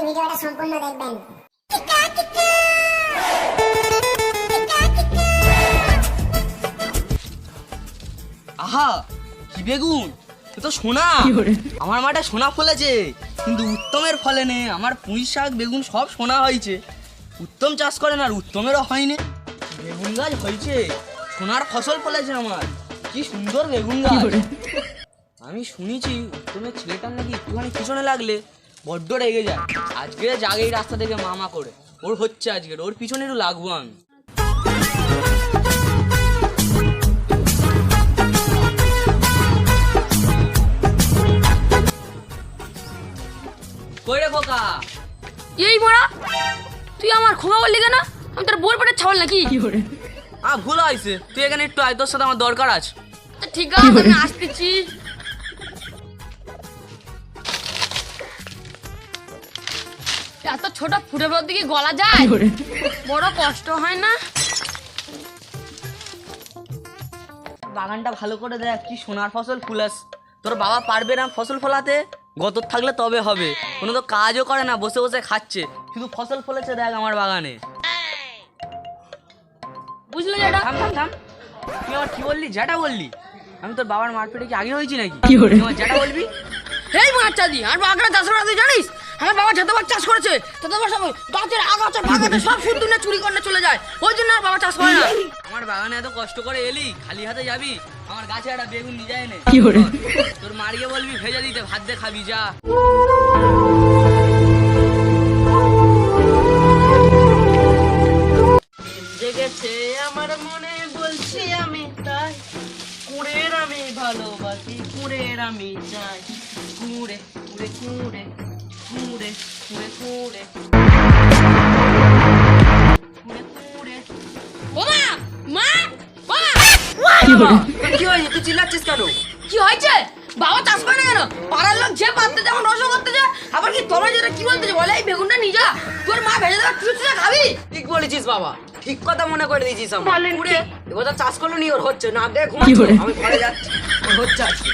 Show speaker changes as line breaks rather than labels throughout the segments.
অবশ্যই ভিডিওটা সম্পূর্ণ দেখবেন।
আহা কি বেগুন? তো সোনা। আমার মাঠে সোনা ফলেছে কিন্তু উত্তমের ফলে নে। আমার পুঁই শাক বেগুন সব সোনা হয়েছে। উত্তম চাষ করে না আর উত্তমেরও হয়নি। বেগুন গাছ হয়েছে সোনার ফসল ফলেছে আমার। কি সুন্দর বেগুন গাছ। আমি শুনেছি উত্তমের ছেলেটার নাকি একটুখানি পিছনে লাগলে। বড্ড রেগে যায়। আজকে জাগে এই রাস্তা থেকে মামা করে। ওর হচ্ছে আজকের ওর পিছনে একটু লাগবো আমি। কই রে খোকা?
এই মোড়া তুই আমার ক্ষমা বললি কেন? আমি তোর বোর পেটে ছাওয়াল নাকি?
আ ভুল হয়েছে। তুই এখানে একটু আয় তোর সাথে আমার দরকার আছে।
ঠিক আছে আমি আসতেছি। ছোট ফুটে বের দিকে গলা যায়? বড় কষ্ট হয় না?
বাগানটা ভালো করে দেখ কি সোনার ফসল ফুলাস। তোর বাবা পারবে না ফসল ফলাতে? গত থাকলে তবে হবে। কোনো তো কাজও করে না বসে বসে খাচ্ছে। শুধু ফসল ফলেছে দেখ আমার বাগানে।
বুঝলে যেটা
থাম থাম থাম। তুই আমার কি বললি? যেটা বললি? আমি তোর বাবার মারপেটে কি আগে হয়েছি নাকি? আমার যেটা বলবি?
এই মাছ দি আর বাগানে চাষ জানিস? আমার বাবা যতবার চাষ করেছে ততবার সব গাছের আগাছা বাগানে সব শুদ্ধ চুরি করে চলে যায়। ওই জন্য আর বাবা চাষ করে না।
আমার বাগানে এত কষ্ট করে এলি খালি হাতে যাবি আমার গাছে একটা বেগুন নিয়ে যায় না কি করে? তোর মারিয়ে বলবি ভেজে দিতে ভাত দিয়ে খাবি যা। জেগেছে আমার মনে বলছি আমি তাই। কুড়ের আমি ভালোবাসি কুড়ের আমি চাই। কুড়ে কুড়ে কুড়ে। কুড়ে কুড়ে কুড়ে
ওমা মা ওমা
কি হয়েছে? তুই চিল্লাচ্ছিস কেন?
কি হয়েছে? বাবা চাষ করে না কেন? পাড়ার লোক যে পারতে যেমন রসও করতে যায়। আবার কি তোমরা যেটা কি বলতে বলে এই বেগুনটা নিয়ে যা। তোর মা ভেজে তুই তুই খাবি?
ঠিক বলেছিস বাবা। ঠিক কথা মনে করে দিয়েছিস আমার। পুরে
কি?
চাষ করল নি ওর হচ্ছে। না দেখ আমি ঘরে যাচ্ছি। হচ্ছে আজকে।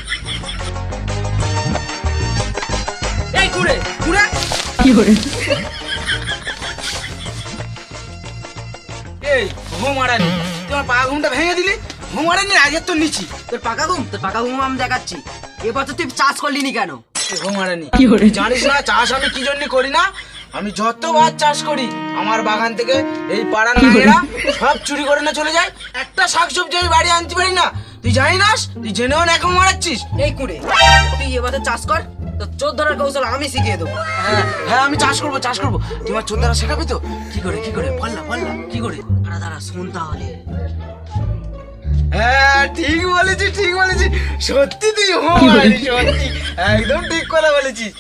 এই কুড়ে কুড়ে
এই ঘুম মারানি। তোমার পাকা ঘুমটা ভেঙে দিলি? ঘুম মারানি আজকে তো নিচি।
তোর পাকা ঘুম? তোর পাকা ঘুম আমি দেখাচ্ছি। এবছর তুই চাষ করলি নি কেন?
ঘুম মারানি। জানিস না চাষ আমি কি জন্য করি না? আমি যতবার চাষ করি আমার বাগান থেকে এই পাড়ার নাগেরা সব চুরি করে না চলে যায়? একটা শাকসবজি আমি বাড়ি আনতে পারি না। তুই জানি না তুই জেনেও না এখন মারাচ্ছিস?
এই কুড়ে তুই এবছর চাষ কর। তো ধরার কৌশল আমি শিখিয়ে দেবো।
হ্যাঁ হ্যাঁ আমি চাষ করব চাষ করব। তুই আমার চোদ্দারা শেখাবি তো? কি করে কি করে? বল না কি করে?
দাঁড়া দাঁড়া, শোন তাহলে।
হ্যাঁ ঠিক বলেছিস ঠিক বলেছিস। সত্যি তুই সত্যি। একদম ঠিক কথা বলেছিস।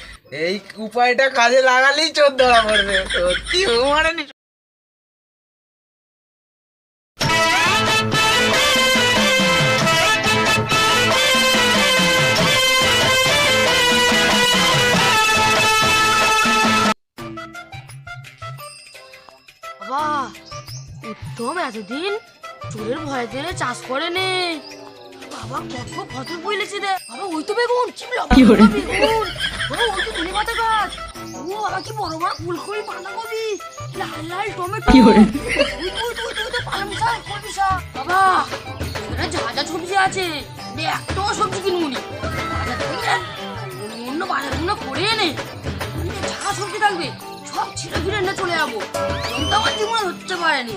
এই উপায়টা কাজে লাগালেই চোর ধরা পড়বে। সত্যি হোমারানি
এতদিন চোরের ভয় জেনে চাষ করে নে। বাবা কত ফসল বইলেছে রে। বাবা ওই তো বেগুন। কি লম্বা বেগুন। বাবা ওই তো ধনে পাতা গাছ। ও বাবা কি বড় বড় ফুলকপি বাঁধাকপি। লাল লাল টমেটো। কি করে ওই তো ওই তো ওই তো, পালং শাক কপি শাক বাবা এখানে যা যা সবজি আছে। একটাও সবজি কিনবুনি বাজার থেকে অন্য অন্য বাজারগুলো করে এনে যা সবজি থাকবে সব ছিঁড়ে ফিরে এনে চলে যাব। এরকম তো আমার জীবনে হচ্ছে পারেনি।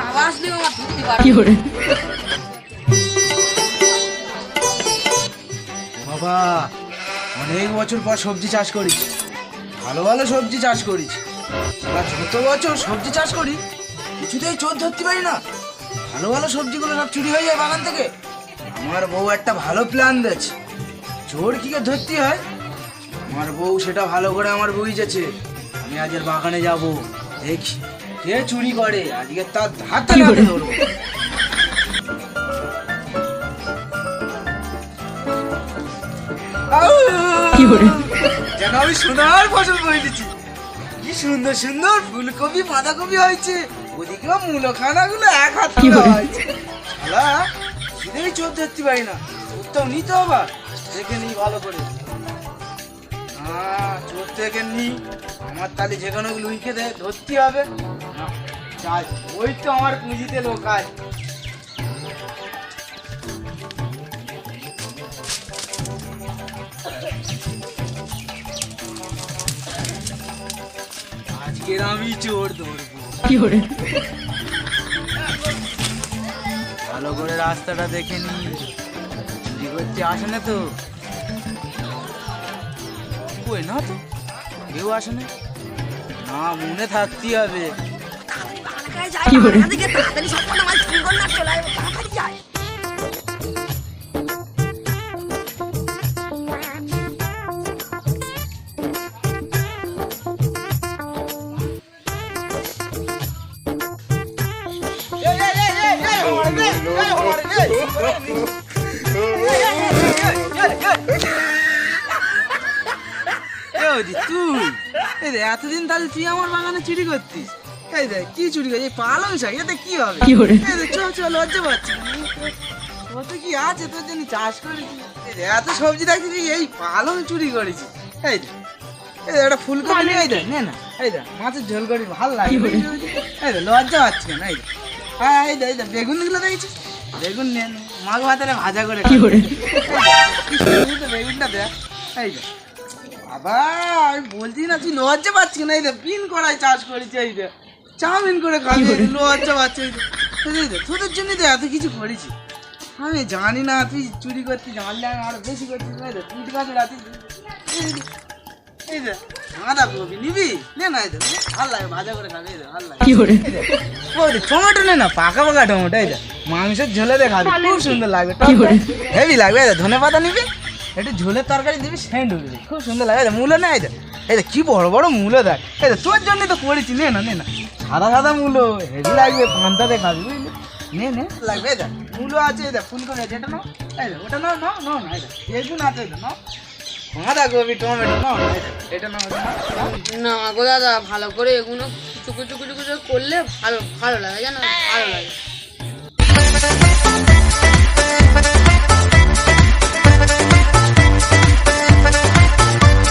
বাবা আসলেও আমার ধরতে পারবে
বাবা অনেক বছর পর সবজি চাষ করিস। ভালো ভালো সবজি চাষ করিস। আমরা যত বছর সবজি চাষ করি কিছুতেই চোর ধরতে পারি না। ভালো ভালো সবজিগুলো সব চুরি হয়ে যায় বাগান থেকে। আমার বউ একটা ভালো প্ল্যান দিয়েছে। চোর কি করে ধরতে হয়? আমার বউ সেটা ভালো করে আমার বুঝেছে। আমি আজকের বাগানে যাব। দেখি। কে চুরি করে। আজকে তার হাতে নাতে ধরবো। যেন আমি সোনার ফসল বই দিচ্ছি। কি সুন্দর সুন্দর ফুলকপি বাঁধাকপি হয়েছে। ওদিকেও মূলো খানাগুলো এক হাত করে? হয়েছে। শালা চোর ধরতে পারি না। উত্তম নিতে আবার। দেখে নিই ভালো করে। চোর থেকে নি। আমার তালে যে কোনো লুইকে দে ধরতে হবে। যাই ওই তো আমার পুঁজিতে লোক আছে আজকের আমি চোর ধরবো। ভালো করে রাস্তাটা দেখে নি। চুরি করতে আসে না তো। কই না তো কেউ আসে না। না মনে থাকতে হবে।
বাগানে যাই থেকে তাড়াতাড়ি সব না চলে তাড়াতাড়ি যাই
তুই এতদিন তাহলে তুই আমার বাগানে চুরি করতিস? এই দেখ কি চুরি করছিস এই পালং শাক এতে কি হবে এই দেখ, চল চল লজ্জা পাচ্ছি কত কি আছে তোর জন্য চাষ করেছিস এই এত সবজি দেখছি এই পালং চুরি করেছিস এই দেখ, এই দেখ, একটা ফুলকপি নিয়ে এই দেখ নে না এই দেখ মাছের ঝোল করি ভালো লাগে এই দেখ, লজ্জা পাচ্ছি কেন এই দেখ। হ্যাঁ এই দেখ, এই দেখ, বেগুনগুলো দেখেছিস বেগুন নে নে, মাছ ভাতারে ভাজা করে কি তো বেগুনটা দেখ এই দেখ বাবা আমি বলছি না তুই লজ্জা পাচ্ছি না এই দেখ পিন করাই চাষ করেছি এই দেখ চাউমিন করে খাবি লজ্জা এই দেখ। এই তোদের জন্য তো এত কিছু করেছি আমি জানি না তুই চুরি করতে জানলে আমি আরও বেশি করছিস দেখ পিঠ গাছে রাতে এই কবি নিবি নে না এই ভালো লাগে ভাজা করে খাবি ভালো লাগে এই দেখ, টমেটো নে না পাকা পাকা টমেটো এই মাংসের ঝোলে খাবি খুব সুন্দর লাগবে হেভি লাগবে এই ধনে পাতা নিবি একটু ঝোলের তরকারি দিবি সেন্ট খুব সুন্দর লাগে মূলো না এই দেখ এই কি বড় বড় মূলো দেখ এই তোর জন্যই তো করেছি নে না নে না সাদা সাদা মূলো। হেভি লাগবে পান্তাতে খাবি বুঝলি নে নে। লাগবে দেখ মূলো আছে দেখ ফুল করে আছে এটা নাও। ওটা না না নাও না এই দেখ বেগুন আছে এই দেখ নাও। বাঁধাকপি টমেটো নাও এটা নাও এটা
না গো দাদা ভালো করে এগুলো টুকু টুকু টুকু করলে ভালো ভালো লাগে জানো ভালো লাগে।